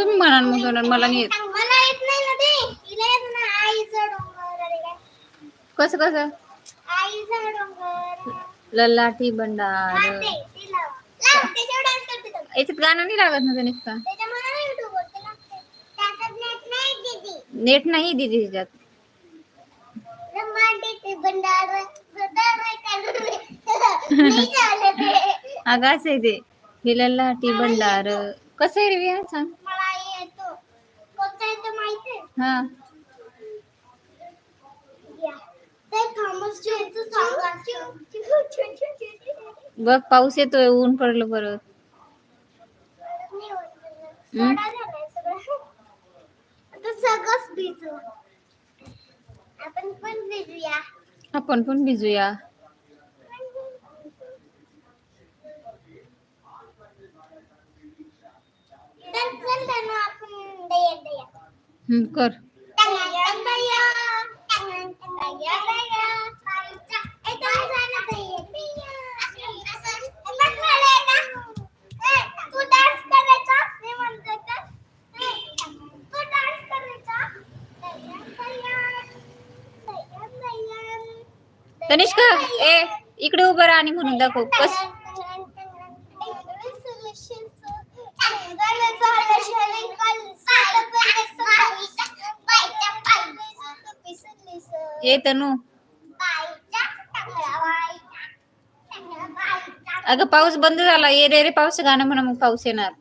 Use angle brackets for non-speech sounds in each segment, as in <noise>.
तुम्ही म्हणा मग दोन मला नाही येत मला येत नाही ना ते तिला येत ना आईचा डोंगर अरे काय कसं कसं आईचा डोंगर ललाटी भंडार ती लाव. करते तो. याच्यात गाणं नाही लागत ना तनिष्का त्याच्यामुळे ना YouTube वरती लागते. त्याच्यात net नाही दीदी. नेट नाही दिदी त्याच्यात रमाडीचे भंडार, भंडार काढून. नाही झालं ते. <laughs> अगं असं आहे ते हे ललाटी भंडार कसं आहे रे विहान सांग हा. बघ पाऊस येतोय ऊन पडलं परत. आपण पण भिजूया. आपण हम्म, कर. दया ए तनिष्का ए इकडे उभं राहा आणि म्हणून दाखव. कस ए तनू. अगं पाऊस बंद झाला. ये रे रे पाऊस गाणं म्हणा मग पाऊस येणार.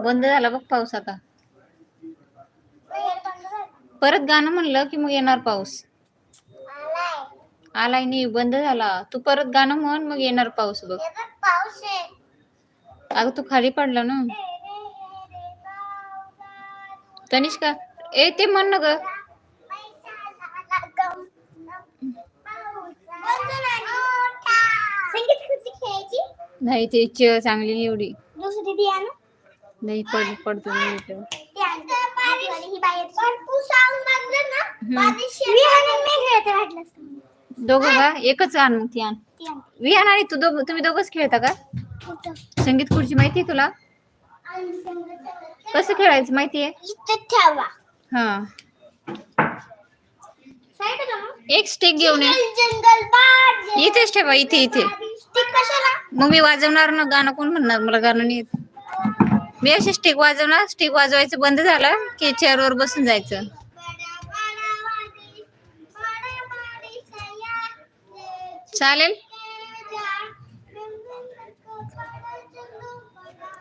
बंद झाला बघ पाऊस आता. परत गाणं म्हणलं की मग येणार पाऊस. आलाय. नाही बंद झाला. तू परत गाणं म्हण मग येणार पाऊस बघ. अगं तू खाली पडला ना. तनिष्का ए ते म्हण ना ग. नाही ते च चांगली एवढी. दुसरी नाही पड पडतो नाही इथं. ही. दोघं का एकच आण मग ती आण. विहान आणि तू दोघ तुम्ही दोघच खेळता का? संगीत खुर्ची माहितीये तुला कसं खेळायचं माहितीये हा? एक स्टिक घेऊन ये. इथेच ठेवा इथे इथे मग मी वाजवणार ना गाणं कोण म्हणणार मला गाणं नाही येत. मी अशी स्टिक वाजवणार स्टिक वाजवायचं बंद झालं की चेअरवर बसून जायचं. चालेल?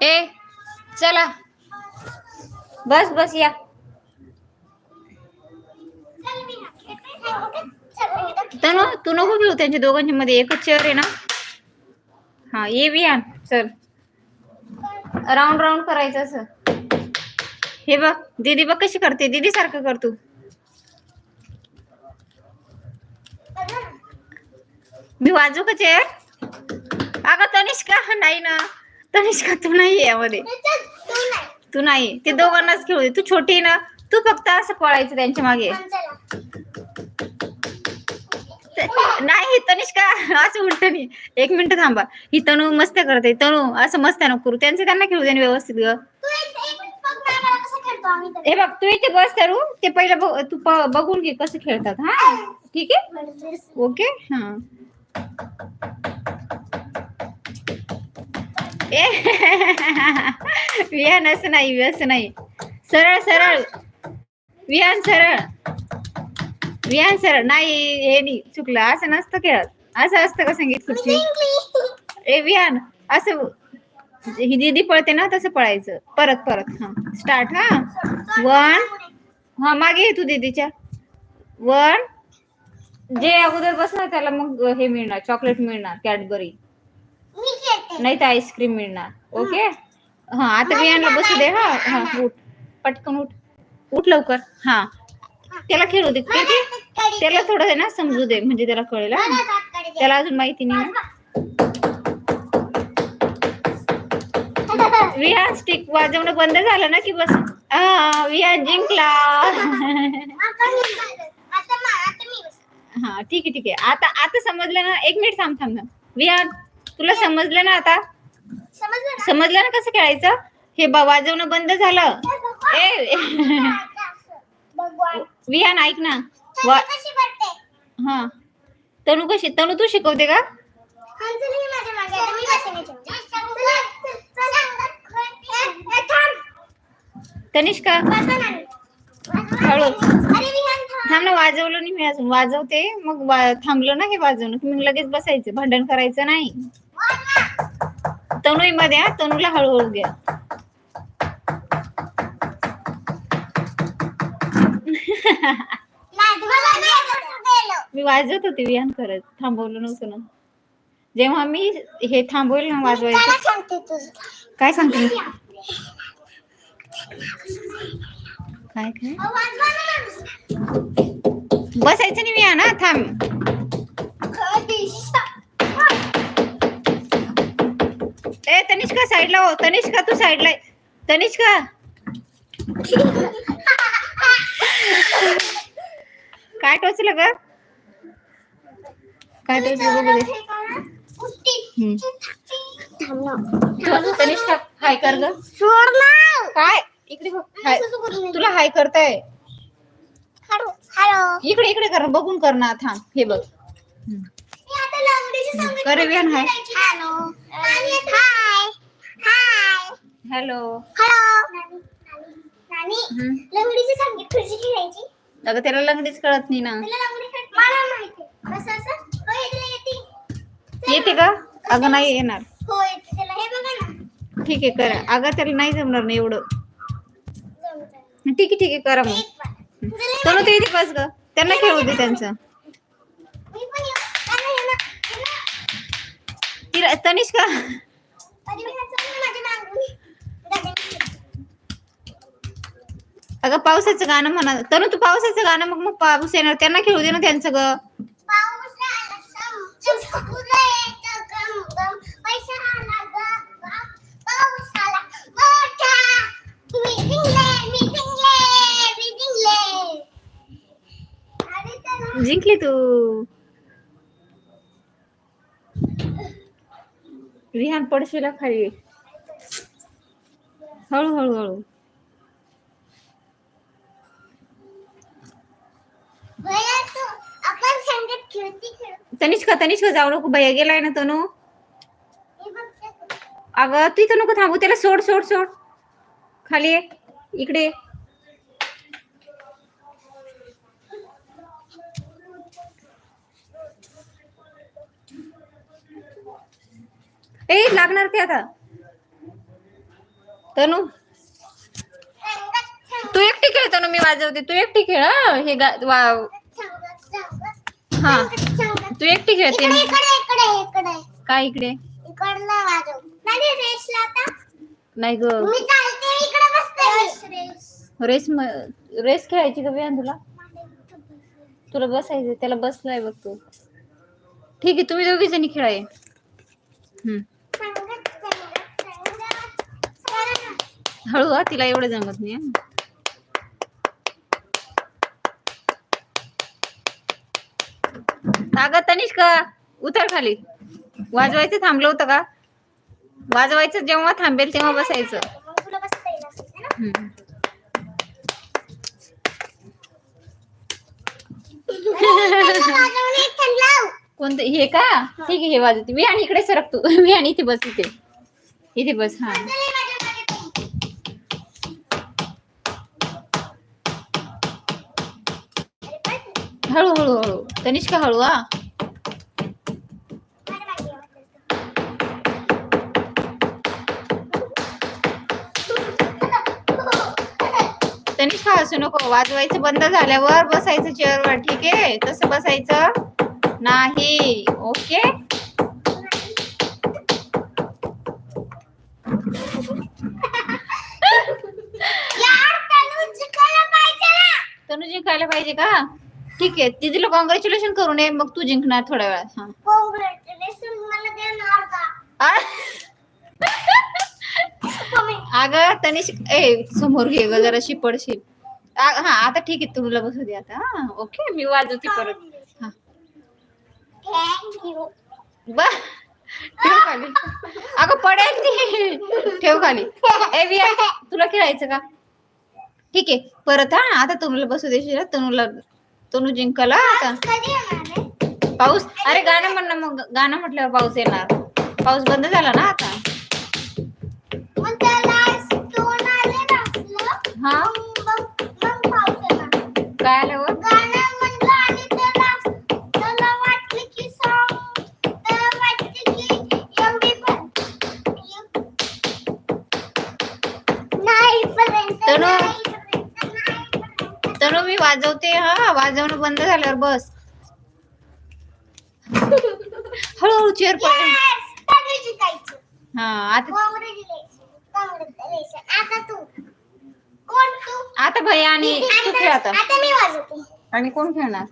ए चला. बस बस या. तनु तू नको घेऊ त्यांच्या दोघांच्या मध्ये एकच चेअर आहे ना? हा ये बी चल राऊंड राऊंड करायचं असं. हे बघ दीदी बघ कशी करते दीदी सारखं कर तू. मी वाजू का चेअर अगं तनिष्का नाही ना. तनिष्का तू नाही यामध्ये. तू नाही. ते दोघांनाच खेळू दे. तू छोटी आहे ना. तू फक्त असं पळायचं त्यांच्या मागे. नाही तनिष्का असं उलट नाही. एक मिनिट थांबा. ही तनू मस्त्या करते. तनू असं मस्त्या नको करू. त्यांचं त्यांना खेळू दे व्यवस्थित ग. हे बघ तू इथे बस तरू ते पहिलं तू बघून घे कसं खेळतात. हा? ठीक आहे? ओके? हा. <laughs> विहान असं नाही असं नाही. सरळ सरळ. विहान सरळ. विहान सरळ नाही हे नाही. चुकलं. असं नसतं खेळत. असं असतं का संगीत खुर्ची? ए विहान असं ही दीदी पळते ना तसं पळायचं. परत परत. हा. स्टार्ट हा. वन हा मागे ये तू दीदीच्या. वन जे अगोदर बसणार त्याला मग हे मिळणार चॉकलेट मिळणार कॅडबरी मी नाही तर आईस्क्रीम मिळणार. ओके हा आता विहानला बसू दे हा. हा उठ. पटकन उठ. उठ लवकर. हा. त्याला खेळू दे. त्याला थोडं आहे ना समजू दे. म्हणजे त्याला कळेल. त्याला अजून माहिती नाही ना. विहान स्टिक वाजवणं बंद झालं ना की बस? हा विहान जिंकला. हा ठीक आहे ठीक आहे. आता आता समजलं ना? एक मिनिट थांब थांब विहान तुला समजलं ना आता? समजलं ना? कसं खेळायचं? हे ब- वाजवणं बंद झालं. ए विहान ऐक ना. वा हा. तनू कशी तनू तू शिकवते का. तनिष्का. हळू. अरे विहान थांब. ना वाजवलं नाही मी अजून. वाजवते. मग वा- थांबलं ना हे वाजवणं की मग लगेच बसायचं. भांडण करायचं नाही. वाजवा. तनू मध्ये हा. तनूला हळूहळू घ्या मी वाजवत होते विहान करत थांबवलं नव्हतं ना जेव्हा मी हे थांबवेल ना वाजवायचं. काय सांगते मी? काय काय. बसायचं नाही विहान हा थांब? ए तनिष्का साईडला हो तनिष्का तू साईडला. तनिष्का <laughs> काय टोचलं ग? काय टोचलं तनिष्का हाय कर ग. काय? इकडे. तुला हाय करताय. हॅलो हॅलो इकडे इकडे कर. बघून कर ना थांब. हे बघ. हम्म. मी आता लंगडीची संगीत करे Vihaan hi. Hello hello hello hmm. लंगडीची संगीत खुर्ची खेळायची अगं त्याला लंगडीच कळत नाही ना. तुला लंगडी खेळ मला माहिती असं असं. हो येते येते. येते का? अगं नाही येणार. हो येते. त्याला हे बघा ना. ठीक आहे करा. अगं त्याला नाही जमणार नाही एवढं. ठीक आहे ठीक आहे करा मग. एक. तुला तनु ते इथे बस ग. त्यांना खेळू दे त्यांचं. मी पण येऊ. त्याला हे ना, हे ना. तिला तनिष्का. कधी मी अगं पावसाचं गाणं म्हणा. तनु तू पावसाचं गाणं मग मग पाऊस येणार. त्यांना खेळू दे ना त्यांचं ग. जिंकले, तू. विहान पडशीला खाली. हळू हळू हळू भैया तू आपण संगीत खेळती खेळ तनिष्का तनिष्का जाऊ नको भैया गेलाय ना तनु. अगं तू इथं नको थांबू त्याला सोड सोड सोड. खाली ये. इकडे ए लागणार ते आता. तनु. तू एकटी खेळ तनु मी वाजवते. तू एकटी खेळ हे गा- वा- हा. तू एकटी खेळते इकडे इकडे इकडे इकडे. काय इकडे? इकडला वाजव नाही आता. नाही ग. मी चालते इकडे बसते. रेस रेस म- रेस खेळायची का बिहान तुला? तुला बसायचं त्याला बसलाय बघ तू. ठीक आहे तुम्ही दोघी जणी खेळाय हम्म. हळू हा तिला एवढं जमत नाही हं. अगं तनिष्का उतर खाली. वाजवायचं थांबलं होतं का? वाजवायचं जेव्हा थांबेल तेव्हा बसायचं. कोणतं? हे का? ठीक आहे हे वाजवते. मी आणि इकडे सरक तू. <laughs> मी आणि इथे बस इथे. इथे बस हा चला, माझ्या मागे तू. अरे, पण हळू हळू हळू तनिष्का हळू हा. तनिष्का हसू नको. वाजवायचं बंद झाल्यावर बसायचं चेअरवर ठीक आहे? तसं बसायचं नाही. ओके? यार, तनु जिंकायला पाहिजे ना. तनु जिंकायला पाहिजे का? ठीक आहे दीदीला कॉंग्रॅच्युलेशन करू नये मग तू जिंकणार थोड्या वेळात हा. मला देणार का? अगं तनिष ए समोर घे ग जरा पडशील हा आता ठीक आहे तुला बसू दे आता हा ओके मी वाजवते परत. हा. बा ठेव खाली. अगं पडेल ती. ठेव खाली. ए विया तुला खेळायचं का? ठीक आहे परत हा आता तनुला बसू देशील? तनुला तनु जिंकला आता? पाऊस अरे गाणं म्हण मग गाणं म्हटल्यावर पाऊस येणार. पाऊस बंद झाला ना आता? आले हा. काय आल्यावर तनु मी वाजवते हा वाजवणं बंद झाल्यावर बस. हळूहळू चेअर पड Yes, त्याने जिंकायचं. हा आता. आता तू. कोण तू? आता भैया आणि तू खेळ आता आणि कोण खेळणार?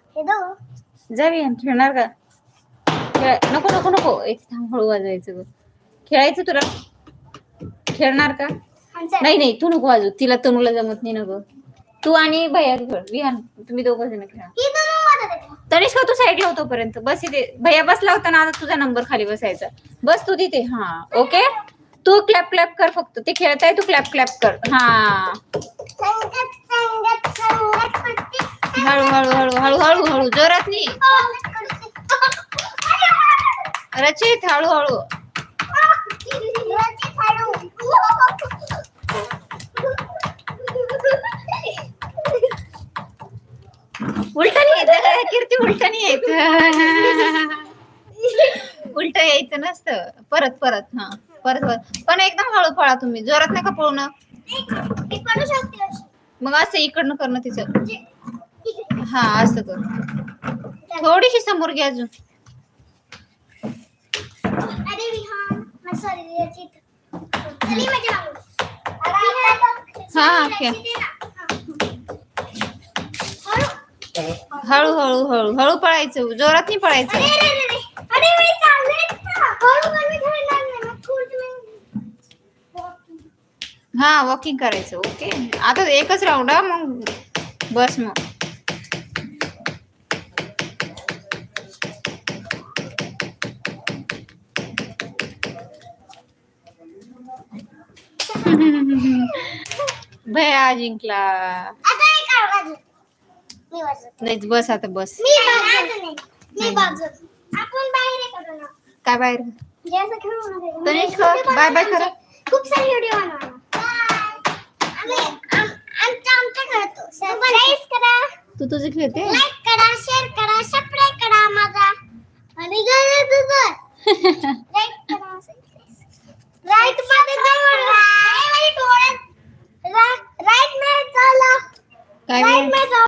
जावी खेळणार का? नको नको नको. एक थांब हळू वाजवायचं ग खेळायचं तुला? खेळणार का? नाही नाही तू नको वाजव. तिला तनुला जमत नाही ना ग. तू आणि भैया खेळ विहान तुम्ही दोघं जण खेळा. आहेत. तनिष्का तू साईडला होतो पर्यंत? बस इथे. भैया बसला होता ना आता तुझा नंबर खाली बसायचा. बस तू तिथे. हा ओके तू क्लॅप क्लॅप कर फक्त. ते खेळताय तू क्लॅप क्लॅप कर. हा. संगत संगत संगत करते. हळू हळू हळू हळू हळू हळू. जोरात नाही. रचित हळू. कीर्ती उलट नाही यायचं? उलट यायचं नसतं. परत परत हा. परत परत. पण एकदम हळू पळा तुम्ही. जोरात नका पळू ना. मग असं इकडनं करणं तिचं. हा असं कर. थोडीशी समोर घ्या अजून. अरे विहान सॉरी रचित चली माझ्या मागून. अरे आता बघ. हा, Sorry, ओके. रचित आहे ना. हा. हळू. हळू हळू हळू पळायचं जोरात नाही पळायचं. हा वॉकिंग करायचं ओके आता एकच राऊंड हा मग बस मग. <laughs> भया जिंकला. आता एक आवाज. नाही बस आता बस. मी आपण बाहेर काय बाहेर? बाय बाय खरं करा. खूप सारे व्हिडिओ करा. तू तुझे खेळते करा शेअर करा सबस्क्राईब करा माझा. आणि गरज तुझं राईटमध्ये जाऊन राईटमध्ये राईटमध्ये